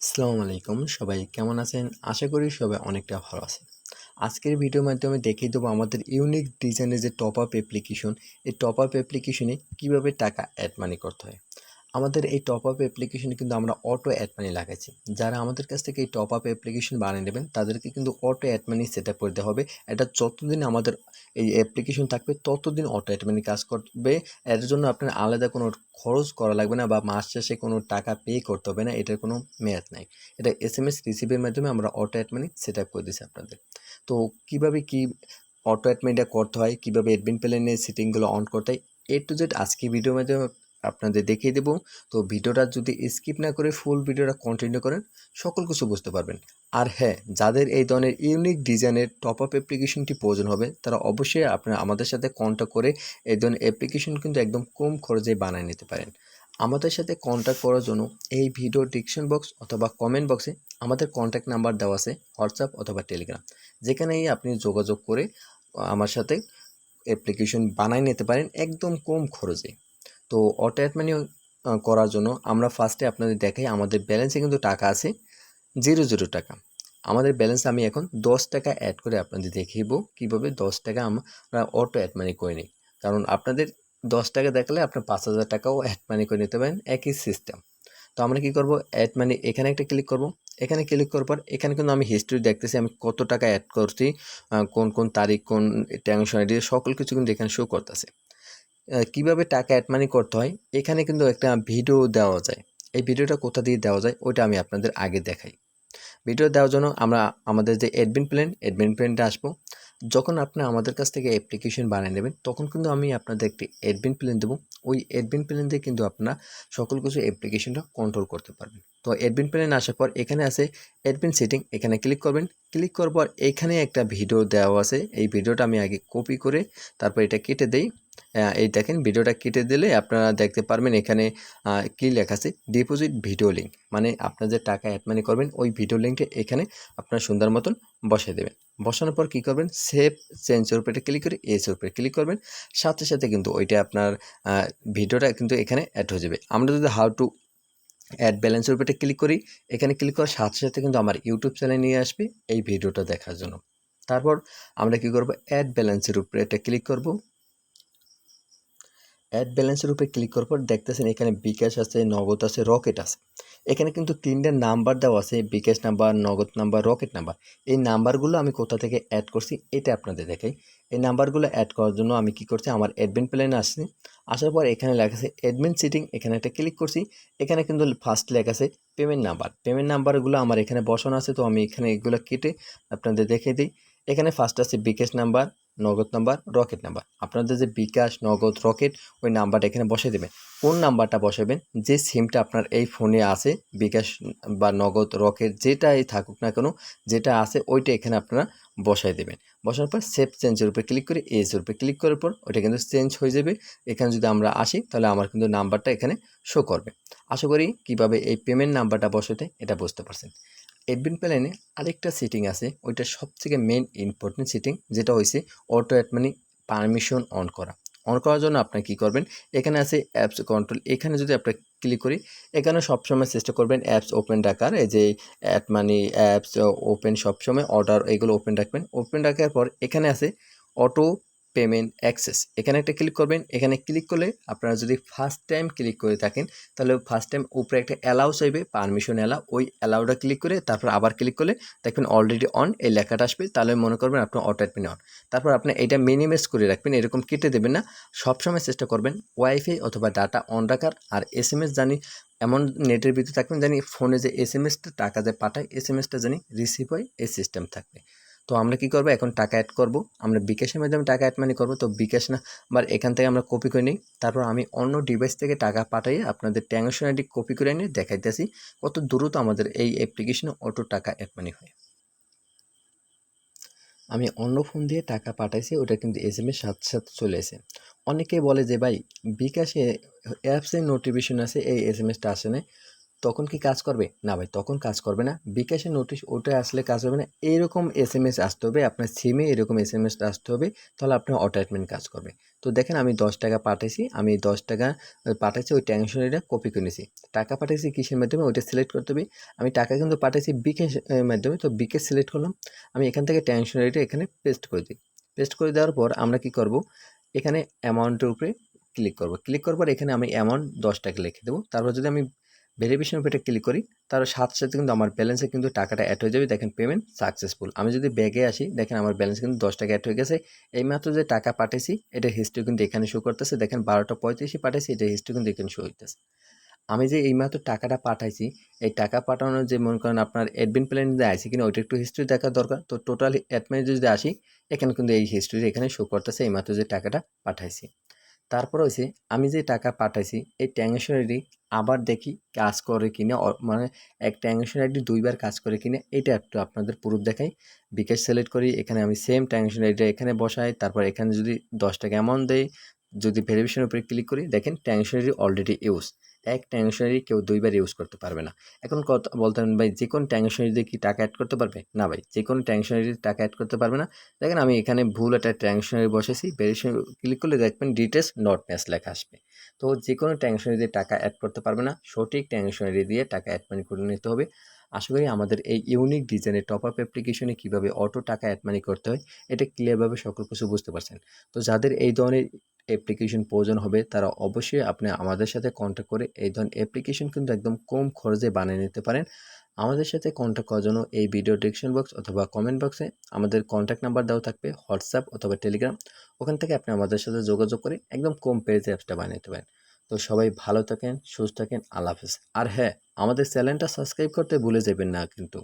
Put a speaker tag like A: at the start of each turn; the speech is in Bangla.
A: আসসালামু আলাইকুম। সবাই কেমন আছেন? আশা করি সবাই অনেকটা ভালো আছেন। আজকের ভিডিওর মাধ্যমে দেখিয়ে দেবো আমাদের ইউনিক ডিজাইনের যে টপ আপ অ্যাপ্লিকেশন এই টপ আপ অ্যাপ্লিকেশনে কীভাবে টাকা অ্যাড মানি করতে হয়। আমাদের এই টপ আপ অ্যাপ্লিকেশনে কিন্তু আমরা অটো অ্যাড মানি লাগাইছি। যারা আমাদের কাছ থেকে এই টপ আপ অ্যাপ্লিকেশন বানিয়ে নেবেন, তাদেরকে কিন্তু auto add money set up করতে হবে। এটা যতদিন আমাদের এই অ্যাপ্লিকেশন থাকবে, ততদিন অটো অ্যাড মানি কাজ করবে। এর জন্য আপনার আলাদা কোনো খরচ করা লাগবে না বা মাস শেষে কোনো টাকা পে করতে হবে না, এটার কোনো মেয়াদ নাই। এটা এস এম এস রিসিভের মাধ্যমে আমরা auto add money set up করে দিচ্ছি আপনাদের। তো কীভাবে কী অটো অ্যাড মানিটা করতে হয়, কীভাবে অ্যাডমিন প্ল্যানের সেটিংগুলো অন করতে হয় এ টু জেড আজকে ভিডিওর মাধ্যমে আপনাদের দেখিয়ে দেবো। তো ভিডিওটা যদি স্কিপ না করে ফুল ভিডিওটা কন্টিনিউ করেন, সকল কিছু বুঝতে পারবেন। আর হ্যাঁ যাদের এই ধরনের ইউনিক ডিজাইনের টপ আপ অ্যাপ্লিকেশনটি প্রয়োজন হবে, তারা অবশ্যই আপনারা আমাদের সাথে কন্ট্যাক্ট করে এই ধরনের অ্যাপ্লিকেশন কিন্তু একদম কম খরচে বানিয়ে নিতে পারেন। আমাদের সাথে কন্ট্যাক্ট করার জন্য এই ভিডিও ডিকশন বক্স অথবা কমেন্ট বক্সে আমাদের কন্ট্যাক্ট নাম্বার দেওয়া আছে হোয়াটসঅ্যাপ অথবা টেলিগ্রাম যেখানেই আপনি যোগাযোগ করে আমার সাথে অ্যাপ্লিকেশন বানিয়ে নিতে পারেন একদম কম খরচে। তো অটো অ্যাড মানি করার জন্য আমরা ফার্স্টে আপনাদের দেখাই আমাদের ব্যালেন্সে কিন্তু টাকা আছে জিরো জিরো টাকা। আমাদের ব্যালেন্স আমি এখন দশ টাকা অ্যাড করে আপনাদের দেখিয়ে কীভাবে দশ টাকা আমরা অটো অ্যাড মানি করে নিই। কারণ আপনাদের দশ টাকা দেখালে আপনার পাঁচ হাজার টাকাও অ্যাড মানি করে নিতে পারেন একই সিস্টেম তো আমরা কি করব? অ্যাড মানি এখানে একটা ক্লিক করব। এখানে ক্লিক করার পর এখানে কিন্তু আমি হিস্ট্রি দেখতেছি, আমি কত টাকা অ্যাড করছি কোন কোন তারিখ, কোন ট্যাংশন সকল কিছু কিন্তু এখানে শো করতেছে। কীভাবে টাকা অ্যাড মানি করতে হয়, এখানে কিন্তু একটা ভিডিও দেওয়া যায়। এই ভিডিওটা কোথা দিয়ে দেওয়া যায়, ওইটা আমি আপনাদের আগে দেখাই। ভিডিও দেওয়ার জন্য আমরা আমাদের যে অ্যাডমিন প্ল্যান অ্যাডমিন প্ল্যানটা আসব যখন আপনি আমাদের কাছ থেকে অ্যাপ্লিকেশন বানিয়ে নেবেন, তখন কিন্তু আমি আপনাদের একটি অ্যাডমিন প্ল্যান দেবো। ওই অ্যাডমিন প্ল্যান দিয়ে কিন্তু আপনার সকল কিছু অ্যাপ্লিকেশনটা কন্ট্রোল করতে পারবেন। তো অ্যাডমিন প্ল্যান আসার পর এখানে আছে অ্যাডমিন সেটিং এখানে ক্লিক করবেন। ক্লিক করার পর এখানে একটা ভিডিও দেওয়া আছে। এই ভিডিওটা আমি আগে কপি করে তারপর এটা কেটে দেই। এই দেখেন ভিডিওটা কেটে দিলে আপনারা দেখতে পারবেন এখানে কি লেখা আছে? ডিপোজিট ভিডিও লিঙ্ক মানে আপনার যে টাকা অ্যাড মানি করবেন, ওই ভিডিও লিঙ্কটা এখানে আপনার সুন্দর মতন বসিয়ে দেবেন। বসানোর পর কী করবেন? সেভ চেঞ্জের উপরে ক্লিক করে এসের উপরে ক্লিক করবেন। সাথে সাথে কিন্তু ওইটা আপনার ভিডিওটা কিন্তু এখানে অ্যাড হয়ে যাবে। আমরা যদি হাউ টু অ্যাড ব্যালেন্সের উপরে ক্লিক করি, এখানে ক্লিক করার সাথে সাথে কিন্তু আমার ইউটিউব চ্যানেল নিয়ে আসবে এই ভিডিওটা দেখার জন্য। তারপর আমরা কি করব? অ্যাড ব্যালেন্সের উপরে এটা ক্লিক করব। অ্যাড ব্যালেন্সের উপরে ক্লিক করার পর দেখতেছেন এখানে বিকাশ আছে, নগদ আছে রকেট আছে। এখানে কিন্তু তিনটে নাম্বার দেওয়া আছে, bKash number Nagad number rocket number এই নাম্বারগুলো আমি কোথা থেকে অ্যাড করছি এটা আপনাদের দেখাই। এই নাম্বারগুলো অ্যাড করার জন্য আমি কি করছি, আমার অ্যাডমিন প্ল্যানে আসছি। আসার পর এখানে লেখা আছে অ্যাডমিন সিটিং এখানে একটা ক্লিক করছি। এখানে কিন্তু ফার্স্ট লেখা আছে পেমেন্ট নাম্বার পেমেন্ট নাম্বারগুলো আমার এখানে বসানো আছে, তো আমি এখানে এগুলো কেটে আপনাদের দেখে দিই। এখানে ফার্স্ট আছে bKash number Nagad number, rocket number. আপনাদের যে বিকাশ, নগদ, রকেট, ওই নাম্বারটা এখানে বসে দেবেন। কোন নাম্বারটা বসাবেন? যে সিমটা আপনার এই ফোনে আছে, বিকাশ বা নগদ, রকেট, যেটাই থাকুক না কেন, যেটা আছে, ওইটা এখানে আপনারা বসাই দেবেন। বসার পর সেভ চেঞ্জের উপরে ক্লিক করে এজের উপরে ক্লিক করার পর ওইটা কিন্তু চেঞ্জ হয়ে যাবে। এখানে যদি আমরা আসি, তাহলে আমার কিন্তু নাম্বারটা এখানে শো করবে। আশা করি কীভাবে এই পেমেন্ট নাম্বারটা বসাতে, এটা বুঝতে পারছেন। অ্যাডমিন প্ল্যানে আরেকটা সেটিং আছে, ওইটা সবথেকে মেন ইম্পর্টেন্ট সেটিং যেটা হয়েছে auto add money permission on করা। অন করার জন্য আপনি কি করবেন? এখানে আছে অ্যাপস কন্ট্রোল এখানে যদি আপনি ক্লিক করি, এখানে সবসময় চেষ্টা করবেন অ্যাপস ওপেন রাখার, এই যে অ্যাড মানি অ্যাপস ওপেন সবসময় অর্ডার এগুলো ওপেন রাখবেন। ওপেন রাখার পর এখানে আছে অটো পেমেন্ট অ্যাক্সেস এখানে একটা ক্লিক করবেন। এখানে ক্লিক করলে আপনারা যদি ফার্স্ট টাইম ক্লিক করে থাকেন, তাহলে ফার্স্ট টাইম উপরে একটা অ্যালাউ চাইবে পারমিশন অ্যালাউ ওই অ্যালাউটা ক্লিক করে তারপর আবার ক্লিক করলে দেখবেন অলরেডি অন এই লেখাটা আসবে। তাহলে মনে করবেন আপনার অটো অ্যাডমিন অন তারপর আপনি এটা মিনিমাইজ করে রাখবেন, এরকম কেটে দেবেন না। সবসময় চেষ্টা করবেন ওয়াইফাই অথবা ডাটা অন রাখার। আর এস এম এস জানি এমন নেটের ভিতরে থাকবেন জানি ফোনে যে এস এম এসটা টাকা যে পাঠায় এস এম এসটা জানি রিসিভ হয়, এই সিস্টেম থাকবে। তো আমরা কি করব? এখন টাকা অ্যাড করব। আমরা বিকাশের মাধ্যমে টাকা অ্যাড মানি করব। তো বিকাশ না, আবার এখান থেকে আমরা কপি করে নিই। তারপর আমি অন্য ডিভাইস থেকে টাকা পাঠাইয়ে আপনাদের ট্যাংশন আইডি কপি করে নিয়ে দেখাইতেছি। কত দ্রুত আমাদের এই অ্যাপ্লিকেশনে অটো টাকা অ্যাড মানি হয়। আমি অন্য ফোন দিয়ে টাকা পাঠাইছি, ওটা কিন্তু এস এম এর সাথে সাথে চলে এসে অনেকে বলে যে, ভাই, বিকাশে অ্যাপসে নোটিফিকেশন আছে এই এস এম এসটা আসে না তখন কি কাজ করবে? না ভাই, তখন কাজ করবে না। বিকাশের নোটিশ ওটা আসলে কাজ হবে না। এরকম এস এম এস আসতে হবে, আপনার সিমে এরকম এস এম এস আসতে হবে, তাহলে আপনার অটোমেটিক কাজ করবে। তো দেখেন আমি দশ টাকা পাঠাইছি, আমি দশ টাকা পাঠাইছি, ওই টেনশনারিটা কপি করে টাকা পাঠাইছি কিসের মাধ্যমে? ওইটা সিলেক্ট করতে হবে। আমি টাকা কিন্তু পাঠাইছি বিকাশ মাধ্যমে, তো বিকাশ সিলেক্ট করলাম। আমি এখান থেকে টেনশনারিটা এখানে পেস্ট করে দিই। পেস্ট করে দেওয়ার পর আমরা কি করব? এখানে অ্যামাউন্টের উপরে ক্লিক করব। ক্লিক করার পর এখানে আমি অ্যামাউন্ট দশ টাকা লিখে দেবো। তারপর যদি আমি ভেরিফিকেশন উপরে ক্লিক করি তার সাথে সাথে কিন্তু আমার ব্যালেন্সে কিন্তু টাকাটা অ্যাড হয়ে যাবে। দেখেন পেমেন্ট সাকসেসফুল আমি যদি ব্যাগে আসি, দেখেন আমার ব্যালেন্স কিন্তু দশ টাকা অ্যাড হয়ে গেছে। এইমাত্র যে টাকা পাঠিয়েছি এটা হিস্ট্রি কিন্তু এখানে শো করতেছে। দেখেন বারোটা পঁয়ত্রিশে পাঠিয়েছি এটা হিস্ট্রি কিন্তু এখানে শো হইতেছে। আমি যে এইমাত্র টাকাটা পাঠাইছি, এই টাকা পাঠানোর যে মনে করেন আপনার অ্যাডমিন প্ল্যান যে আছে কিনা, ওইটা একটু হিস্ট্রি দেখা দরকার। তো টোটাল অ্যাডমিন যদি আসি, এখানে কিন্তু এই হিস্ট্রি এখানে শো করতেছে এইমাত্র যে টাকাটা পাঠাইছি। তারপর হয়েছে আমি যে টাকা পাঠাইছি, এই ট্রানজ্যাকশনটি আবার দেখি কাজ করে কিনা মানে এক ট্রানজ্যাকশন আইডি দুইবার কাজ করে কিনা, এটা একটু আপনাদের প্রুফ দেখাই। বিকাশ সিলেক্ট করি, এখানে আমি সেম ট্রানজ্যাকশন আইডিটা এখানে বসাই, তারপর এখানে যদি দশ টাকা অ্যামাউন্ট দেই, যদি ভেরিফিকেশনের উপরে ক্লিক করি, দেখেন ট্রানজ্যাকশনারি অলরেডি ইউজ এক ট্যাংশনারি কেউ দুইবার ইউজ করতে পারবে না। এখন কথা বলতেন ভাই যে কোনো দিয়ে কি টাকা অ্যাড করতে পারবে? না, ভাই যে কোনো ট্রানজ্যাকশনারি টাকা অ্যাড করতে পারবে না। দেখেন, আমি এখানে ভুল একটা ট্যাংশনারি বসেছি ভেরিফিকেশন ক্লিক করলে দেখবেন ডিটেলস নট ম্যাচ লেখা আসবে। তো যে কোনো ট্রানজ্যাকশনারি দিয়ে টাকা অ্যাড করতে পারবে না, সঠিক ট্যাংশনারি দিয়ে টাকা অ্যাড মানি করে নিতে হবে। আশা করি আমাদের এই ইউনিক ডিজাইনের টপ আপ অ্যাপ্লিকেশনে কীভাবে অটো টাকা অ্যাড মানি করতে হয়, এটা ক্লিয়ারভাবে সকল কিছু বুঝতে পারছেন। তো যাদের এই ধরনের অ্যাপ্লিকেশন প্রয়োজন হবে, তারা অবশ্যই আপনি আমাদের সাথে কন্ট্যাক্ট করে এই ধরনের অ্যাপ্লিকেশন কিন্তু একদম কম খরচে বানিয়ে নিতে পারেন। আমাদের সাথে কন্ট্যাক্ট করার জন্য এই ভিডিও ডিসক্রিপশন বক্স অথবা কমেন্ট বক্সে আমাদের কন্ট্যাক্ট নাম্বার দেওয়া থাকবে হোয়াটসঅ্যাপ অথবা টেলিগ্রাম ওখান থেকে আপনি আমাদের সাথে যোগাযোগ করে একদম কম পেজে অ্যাপসটা বানিয়ে নিতে পারেন। তো সবাই ভালো থাকেন, সুস্থ থাকেন, আল্লাহ হাফেজ। আর হ্যাঁ আমাদের চ্যানেলটা সাবস্ক্রাইব করতে ভুলে যাবেন না কিন্তু।